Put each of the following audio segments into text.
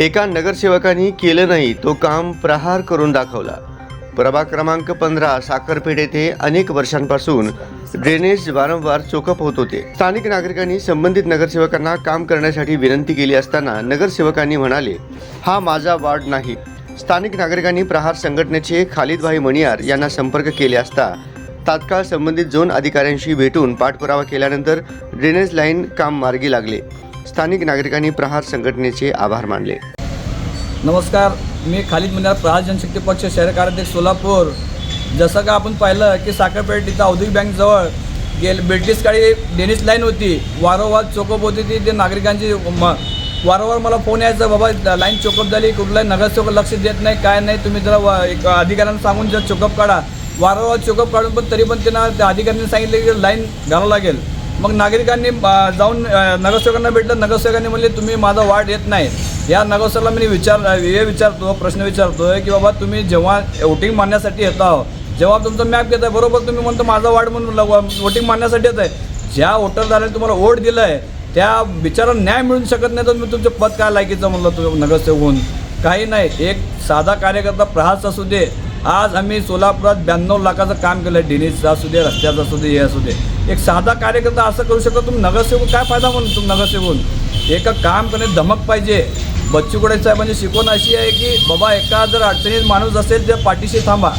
एका नगरसेवकांनी केलं नाही तो काम प्रहार करून दाखवला. प्रभाग क्रमांक पंधरा साखरपेठ येथे अनेक वर्षांपासून ड्रेनेज वारंवार चोकअप होत होते. स्थानिक नागरिकांनी संबंधित नगरसेवकांना काम करण्यासाठी विनंती केली असताना नगरसेवकांनी म्हणाले हा माझा वार्ड नाही. स्थानिक नागरिकांनी प्रहार संघटनेचे खालिदभाई मणियार यांना संपर्क केले असता तात्काळ संबंधित झोन अधिकाऱ्यांशी भेटून पाठपुरावा केल्यानंतर ड्रेनेज लाईन काम मार्गी लागले. स्थानिक नागरिकांनी प्रहार संघटनेचे आभार मानले. नमस्कार मी खालिद मिनार प्रहार जनशक्ती पक्ष शहर कार्याध्यक्ष सोलापूर. जसं का आपण पाहिलं की साखरपेठ इथं औद्योगिक बँकजवळ गेल ब्रिटिश काळी डेनिस लाईन होती. वारंवार चोकअप होती ती ते नागरिकांची म वारंवार मला फोन यायचा बाबा लाईन चोकअप झाली कुठलाही नगरसेवक लक्ष देत नाही काय नाही तुम्ही जरा एक अधिकाऱ्यांना सांगून जर चोकअप काढा. वारंवार चोकअप काढून पण तरी पण त्यांना त्या अधिकाऱ्यांनी सांगितले की लाईन घालावं लागेल. मग नागरिकांनी जाऊन नगरसेवकांना भेटलं. नगरसेवकांनी म्हणले तुम्ही माझा वार्ड येत नाही. या नगरसेवकाला मी विचार हे विचारतो प्रश्न विचारतोय की बाबा तुम्ही जेव्हा वोटिंग मारण्यासाठी येता जेव्हा तुमचं मॅप घेत आहे बरोबर तुम्ही म्हणतो माझा वार्ड म्हणून वोटिंग मारण्यासाठी येत आहे. ज्या वोटरदाराने तुम्हाला वोट दिलं आहे त्या बिचारा न्याय मिळू शकत नाही तर मी तुमचं पद काय लायकीचं म्हणलं तुम्ही नगरसेवक होऊन काही नाही. एक साधा कार्यकर्ता प्रहास असू दे. आज आम्ही सोलापुरात ब्याण्णव लाखाचं काम केलं आहे डिनीजचं असू दे रस्त्याचं असू दे हे असू दे. एक साधा कार्यकर्ता असं करू शकतो तुम्ही नगरसेवक काय फायदा म्हणून तुम्ही नगरसेवक? एका काम करणे धमक पाहिजे. बच्चू कडे साहेबांची म्हणजे शिकवण अशी आहे की बाबा एका जर अडचणीत माणूस असेल त्या पाठीशी थांबा.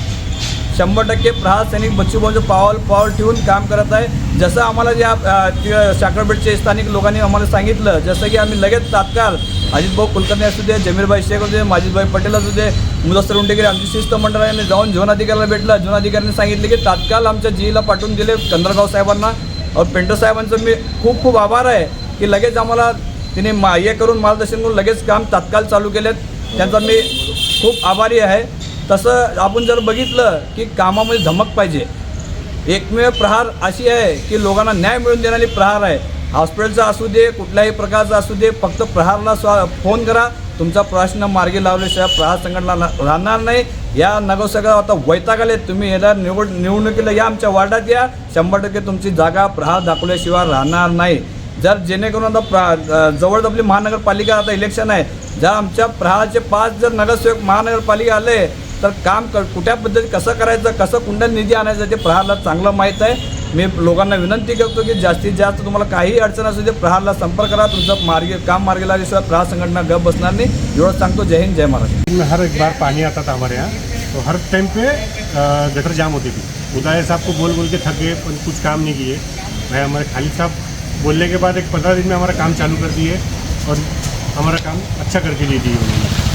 शंभर टक्के प्रहार सैनिक बच्चू भाऊचं पावल पावल ठेवून काम करत आहे. जसं आम्हाला ज्या अ, साखरपेठचे स्थानिक लोकांनी आम्हाला सांगितलं जसं की आम्ही लगेच तात्काळ अजितभाऊ कुलकर्णी असू दे जमीरभाई शेख असू दे माजिदभाई पटेल असू दे मुदस्तर उंटेगिरी आमची शिस्त मंडळाने जाऊन झोन अधिकाऱ्याला भेटलं. झोन अधिकाऱ्यांनी सांगितले की तात्काळ आमच्या जीला पाठवून दिले चंद्रगाव साहेबांना. और पेंटर साहेबांचं मी खूप खूप आभार आहे की लगेच आम्हाला तिने मा हे करून मार्गदर्शन करून लगेच काम तात्काळ चालू केलेत. त्यांचा मी खूप आभारी आहे. तसं आपण जर बघितलं की कामामध्ये धमक पाहिजे एकमेव प्रहार अशी आहे की लोकांना न्याय मिळून देणारी प्रहार आहे. हॉस्पिटलचा असू दे कुठल्याही प्रकारचा असू दे फक्त प्रहारला स्वा फोन करा. तुमचा प्रश्न मार्गी लावल्याशिवाय प्रहार संघटना राहणार नाही. या नगरसेवका आता वैताग आले तुम्ही येणार निवड निवडणुकीला या आमच्या वार्डात या. शंभर टक्के तुमची जागा प्रहार दाखवल्याशिवाय राहणार नाही. जर जेणेकरून आता प्रा जवळ आपली महानगरपालिका आता इलेक्शन आहे. जर आमच्या प्रहारचे पाच जर नगरसेवक महानगरपालिका आले तर काम क कुठल्या पद्धती कसं करायचं कसं कुंडल निधी आणायचं ते प्रहारला चांगलं माहीत आहे. मी लोकांना विनंती करतो की जास्तीत जास्त तुम्हाला काही अडचण असू दे प्रहारला संपर्क करा. तुमचं मार्गे काम मार्गी लागल्याशिवाय प्रहार संघटना गप बसणार नाही. एवढं सांगतो. जय हिंद जय महाराष्ट्र. हर एक बार पाणी आता था हमारे यहाँ तो हर टाइम पे गटर जाम होती थी. उदाय साहब को बोल बोल के थक गए पर कुछ काम नहीं किए. भाई हमारे खालिद साहब बोलने के बाद एक पंद्रह दिन में हमारा काम चालू कर दिए और हमारा काम अच्छा करके दे दिए उन्होंने।